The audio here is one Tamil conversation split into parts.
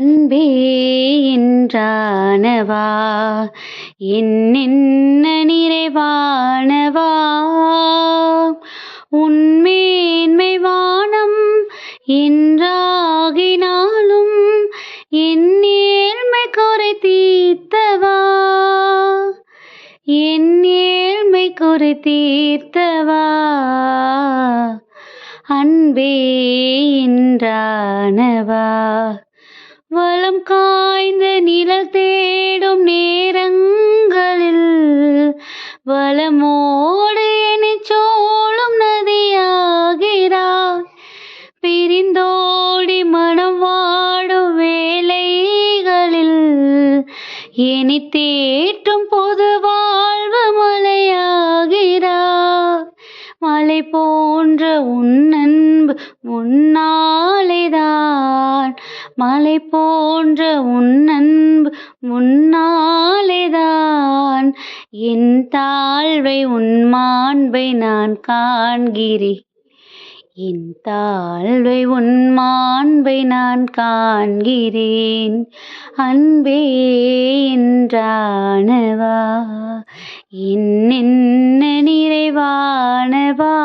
அன்பே என்றானவா? என்னென்ன நிறைவானவா? உன்மேன்மை வானம் என்றாகினாலும் என் ஏழ்மை குறை தீர்த்தவா? என் ஏழ்மை குறை தீர்த்தவா? அன்பே வளமோடு என்னைச் சோழும் நதியாகிறாய். பிரிந்தோடி மனம் வாடும் வேலைகளில் இனி தேற்றும் பொது வாழ்வு மலையாகிறாய். மலை போன்ற உன் அன்பு முன்னா மலை போன்ற உன் அன்பு முன்னாலேதான். என் தாழ்வை உன் மாண்பை நான் காண்கிறேன். என் தாழ்வை உன் மாண்பை நான் காண்கிறேன். அன்பே என்றானவா? என்னென்ன நிறைவானவா?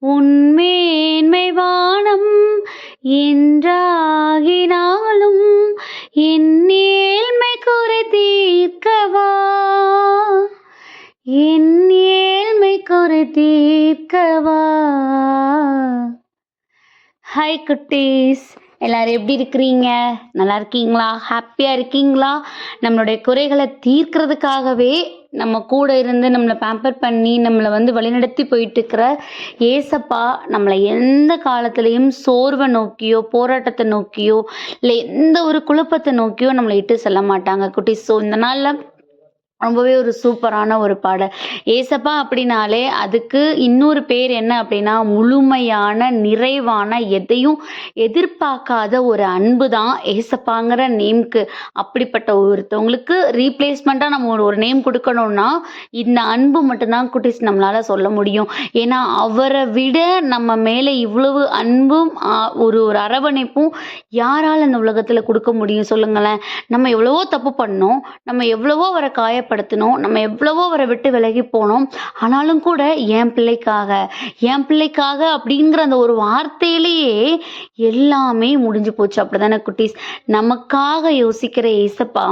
உன்மேன்மை வானம் என்றாகினாலும் என் ஏழ்மை குறை தீர்க்கவா? என் ஏழ்மை குறை தீர்க்கவா? ஹாய் குட்டீஸ் எல்லாரும் எப்படி இருக்கிறீங்க? நல்லா இருக்கீங்களா? ஹாப்பியாக இருக்கீங்களா? நம்மளுடைய குறைகளை தீர்க்கிறதுக்காகவே நம்ம கூட இருந்து நம்மளை பேம்பர் பண்ணி நம்மளை வந்து வழிநடத்தி போயிட்டுருக்கிற ஏசப்பா நம்மளை எந்த காலத்துலேயும் சோர்வை நோக்கியோ போராட்டத்தை நோக்கியோ இல்லை எந்த ஒரு குழப்பத்தை நோக்கியோ நம்மளை இட்டு செல்ல மாட்டாங்க குட்டி ஸோ இந்த நாளில் ரொம்பவே ஒரு சூப்பரான ஒரு பாடல். ஏசப்பா அப்படின்னாலே அதுக்கு இன்னொரு பேர் என்ன அப்படின்னா முழுமையான நிறைவான எதையும் எதிர்பார்க்காத ஒரு அன்பு தான் ஏசப்பாங்கிற நேம்க்கு. அப்படிப்பட்ட ஒருத்தவங்களுக்கு ரீப்ளேஸ்மெண்ட்டாக நம்ம ஒரு ஒரு நேம் கொடுக்கணும்னா இந்த அன்பு மட்டும்தான் குட்டிஸ் நம்மளால் சொல்ல முடியும். ஏன்னா அவரை விட நம்ம மேலே இவ்வளவு அன்பும் ஒரு ஒரு அரவணைப்பும் யாரால் இந்த உலகத்தில் கொடுக்க முடியும் சொல்லுங்களேன். நம்ம எவ்வளவோ தப்பு பண்ணோம் நம்ம எவ்வளவோ அவரை காயப்படுத்தினோம் நம்ம எவ்வளவோ அவரை விட்டு விலகி போனோம். ஆனாலும் கூட என் பிள்ளைக்காக என் பிள்ளைக்காக அப்படிங்கிற அந்த ஒரு வார்த்தையிலேயே எல்லாமே முடிஞ்சு போச்சு. அப்படிதானே குட்டீஸ்? நமக்காக யோசிக்கிற ஏசப்பா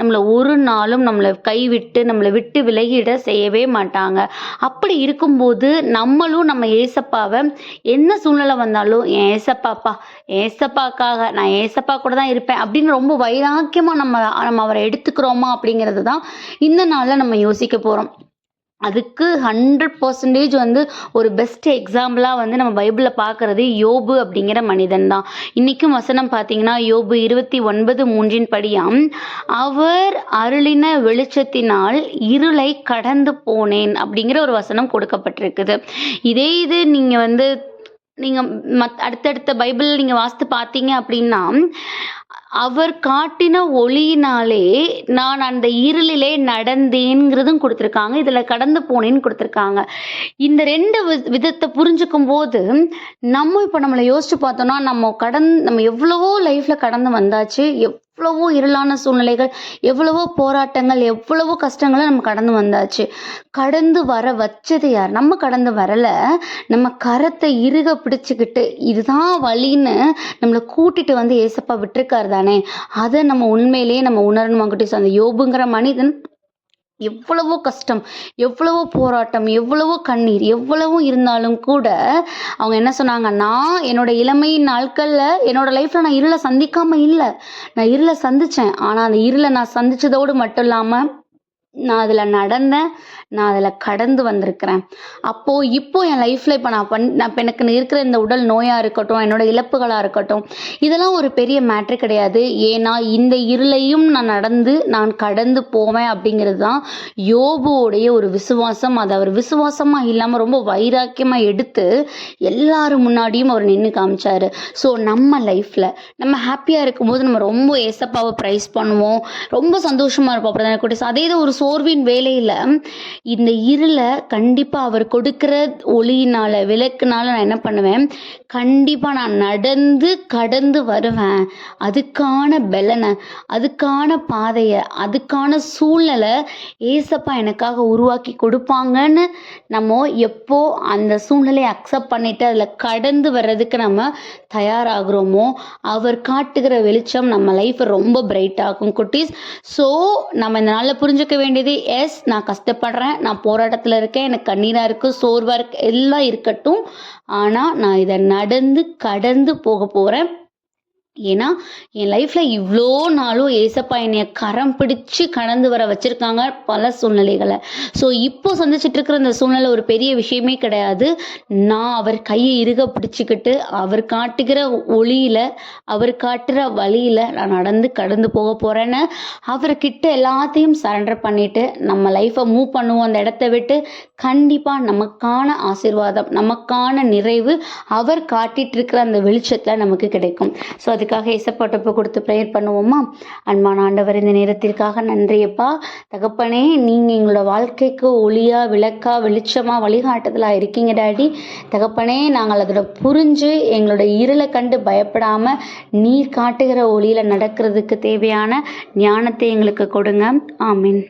நம்மளை ஒரு நாளும் நம்மளை கைவிட்டு நம்மளை விட்டு விலகிட செய்யவே மாட்டாங்க. அப்படி இருக்கும்போது நம்மளும் நம்ம ஏசப்பாவை என்ன சூழ்நிலை வந்தாலும் என் ஏசப்பாப்பா ஏசப்பாக்காக நான் ஏசப்பா கூட தான் இருப்பேன் அப்படின்னு ரொம்ப வைராக்கியமாக நம்ம நம்ம அவரை எடுத்துக்கிறோமா அப்படிங்கிறது தான் இந்த நாளில் நம்ம யோசிக்க போகிறோம் அதுக்கு ஹண்ட்ரட் பர்சன்டேஜ் வந்து ஒரு பெஸ்ட் எக்ஸாம்பிளாக வந்து நம்ம பைபிளில் பார்க்குறது யோபு அப்படிங்கிற மனிதன் தான். இன்றைக்கும் வசனம் பார்த்தீங்கன்னா யோபு இருபத்தி ஒன்பது மூன்றின் படியாம் அவர் அருளின வெளிச்சத்தினால் இருளை கடந்து போனேன் அப்படிங்கிற ஒரு வசனம் கொடுக்கப்பட்டிருக்குது. இதே இது நீங்கள் வந்து நீங்கள் மத் அடுத்தடுத்த பைபிள் நீங்கள் வாசித்து பார்த்தீங்க அப்படின்னா அவர் காட்டின ஒளியினாலே நான் அந்த இருளிலே நடந்தேங்கிறதும் கொடுத்துருக்காங்க. இதில் கடந்து போனேன்னு கொடுத்துருக்காங்க. இந்த ரெண்டு விதத்தை புரிஞ்சுக்கும் போது நம்ம இப்போ நம்மளை யோசிச்சு பார்த்தோம்னா நம்ம கடந் நம்ம எவ்வளவோ லைஃப்பில் கடந்து வந்தாச்சு. எவ்வளவோ இருளான சூழ்நிலைகள் எவ்வளவோ போராட்டங்கள் எவ்வளவோ கஷ்டங்களை நம்ம கடந்து வந்தாச்சு. கடந்து வர வச்சது யார்? நம்ம கடந்து வரல. நம்ம கரத்தை இறுக பிடிச்சிக்கிட்டு இதுதான் வழின்னு நம்மளை கூட்டிட்டு வந்து ஏசப்பா விட்டுருக்காரு தானே. அதை நம்ம உண்மையிலேயே நம்ம உணரணும் குட்டீஸ் அந்த யோபுங்கிற மனிதன் எவ்வளவோ கஷ்டம் எவ்வளவோ போராட்டம் எவ்வளவோ கண்ணீர் எவ்வளவோ இருந்தாலும் கூட அவங்க என்ன சொன்னாங்க? நான் என்னோட இளமையின் நாட்களில் என்னோட லைஃப்பில் நான் இருளை சந்திக்காமல் இல்லை. நான் இருளை சந்தித்தேன் ஆனால் அந்த இருளை நான் சந்தித்ததோடு மட்டும் இல்லாமல் நான் அதில் நடந்தேன் நான் அதில் கடந்து வந்திருக்கிறேன். அப்போது இப்போது என் லைஃப்பில் இப்போ நான் பண் நான் இப்போ எனக்கு இருக்கிற இந்த உடல் நோயாக இருக்கட்டும் என்னோட இழப்புகளாக இருக்கட்டும் இதெல்லாம் ஒரு பெரிய மேட்ரு கிடையாது. ஏன்னா இந்த இருளையும் நான் நடந்து நான் கடந்து போவேன் அப்படிங்கிறது தான் யோபுவோடைய ஒரு விசுவாசம். அது அவர் விசுவாசமாக இல்லாமல் ரொம்ப வைராக்கியமாக எடுத்து எல்லாரும் முன்னாடியும் அவர் நின்று காமிச்சார். ஸோ நம்ம லைஃப்பில் நம்ம ஹாப்பியாக இருக்கும்போது நம்ம ரொம்ப ஏசப்பாவை ப்ரைஸ் பண்ணுவோம். ரொம்ப சந்தோஷமாக இருப்போம். அப்படி தானே குட்டீஸ் அதே இது ஒரு சோர்வின் வேலையில் இந்த இருளை கண்டிப்பாக அவர் கொடுக்குற ஒளியினால் விளக்குனால நான் என்ன பண்ணுவேன்? கண்டிப்பாக நான் நடந்து கடந்து வருவேன். அதுக்கான பலனை அதுக்கான பாதையை அதுக்கான சூழ்நிலை ஏசப்பா எனக்காக உருவாக்கி கொடுப்பாங்கன்னு நம்ம எப்போ அந்த சூழ்நிலையை அக்செப்ட் பண்ணிட்டு அதில் கடந்து வர்றதுக்கு நம்ம தயாராகிறோமோ அவர் காட்டுகிற வெளிச்சம் நம்ம லைஃப்பை ரொம்ப பிரைட் ஆகும் குட்டீஸ். ஸோ நம்ம இந்த நாளில் புரிஞ்சுக்க வேண்டியது எஸ் நான் கஷ்டப்படுறேன் நான் போராட்டத்தில் இருக்கேன் எனக்கு கண்ணீராக இருக்குது சோர்வாக இருக்கு எல்லாம் இருக்கட்டும். ஆனால் நான் இதை நடந்து கடந்து போக போகிறேன் ஏன்னா என் லைஃப்பில் இவ்வளோ நாளும் ஏசப்பா என்னைய கரம் பிடிச்சு கடந்து வர வச்சுருக்காங்க பல சூழ்நிலைகளை. ஸோ இப்போ சந்திச்சிட்டு இருக்கிற அந்த சூழ்நிலை ஒரு பெரிய விஷயமே கிடையாது. நான் அவர் கையை இருக பிடிச்சிக்கிட்டு அவர் காட்டுகிற ஒளியில் அவர் காட்டுற வழியில் நான் நடந்து கடந்து போக போகிறேன்னு அவர்கிட்ட எல்லாத்தையும் சரண்டர் பண்ணிவிட்டு நம்ம லைஃப்பை மூவ் பண்ணுவோம் அந்த இடத்த விட்டு கண்டிப்பாக நமக்கான ஆசீர்வாதம் நமக்கான நிறைவு அவர் காட்டிட்டு இருக்கிற அந்த வெளிச்சத்தில் நமக்கு கிடைக்கும். ஸோ அதுக்காக இசப்பட்டப்போ கொடுத்து ப்ரேயர் பண்ணுவோமா? அன்பான ஆண்டவர் இந்த நேரத்திற்காக நன்றியப்பா. தகப்பனே நீங்கள் எங்களோட வாழ்க்கைக்கு ஒளியா விளக்கா வெளிச்சமாக வழிகாட்டுதலாக இருக்கீங்க டாடி. தகப்பனே நாங்கள் அதோட புரிஞ்சு எங்களோட இருளை கண்டு பயப்படாமல் நீர் காட்டுகிற ஒளியில் நடக்கிறதுக்கு தேவையான ஞானத்தை எங்களுக்கு கொடுங்க. ஆமீன்.